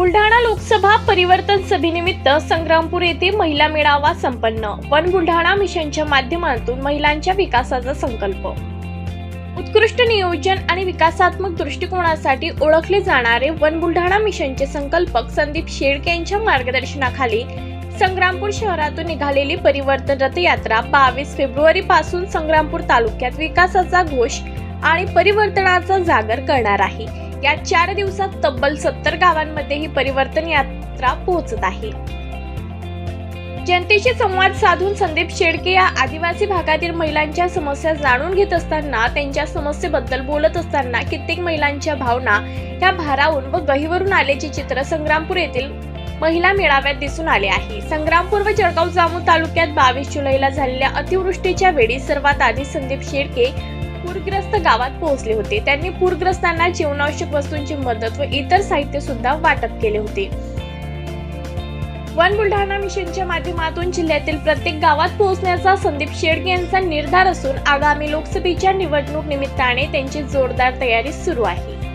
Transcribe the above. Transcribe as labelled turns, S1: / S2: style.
S1: बुलढाणा लोकसभा परिवर्तन सभेनिमित्त संग्रामपूर येथे महिला मेळावा संपन्न. वन बुलढाणा मिशनच्या माध्यमातून महिलांच्या विकासाचा संकल्प. उत्कृष्ट नियोजन आणि विकासात्मक दृष्टिकोनासाठी ओळखले जाणारे वन बुलढाणा मिशनचे संकल्पक संदीप शेळके यांच्या मार्गदर्शनाखाली संग्रामपूर शहरातून निघालेली परिवर्तन रथयात्रा बावीस फेब्रुवारी पासून संग्रामपूर तालुक्यात विकासाचा घोष आणि परिवर्तनाचा जागर करणार आहे. या चार दिवसात तब्बल सत्तर गावांमध्ये ही परिवर्तन यात्रा पोहोचत आहे. जनतेशी संवाद साधून संदीप शेळके या आदिवासी भागातील महिलांच्या समस्या जाणून घेत असताना त्यांच्या समस्येबद्दल बोलत असताना कित्येक महिलांच्या भावना ह्या भारावून व गहीवरून आल्याचे चित्र संग्रामपूर येथील महिला मेळाव्यात दिसून आले आहे. संग्रामपूर व जळगाव जामू तालुक्यात बावीस जुलैला झालेल्या अतिवृष्टीच्या वेळी सर्वात आधी संदीप शेळके पूरग्रस्त गावात पोहोचले होते. त्यांनी पूरग्रस्तांना जीवनावश्यक वस्तूंची मदत व इतर साहित्य सुद्धा वाटप केले होते. वन बुलढाणा मिशनच्या माध्यमातून जिल्ह्यातील प्रत्येक गावात पोहोचण्याचा संदीप शेडगे यांचा निर्धार असून आगामी लोकसभेच्या निवडणूक निमित्ताने त्यांची जोरदार तयारी सुरू आहे.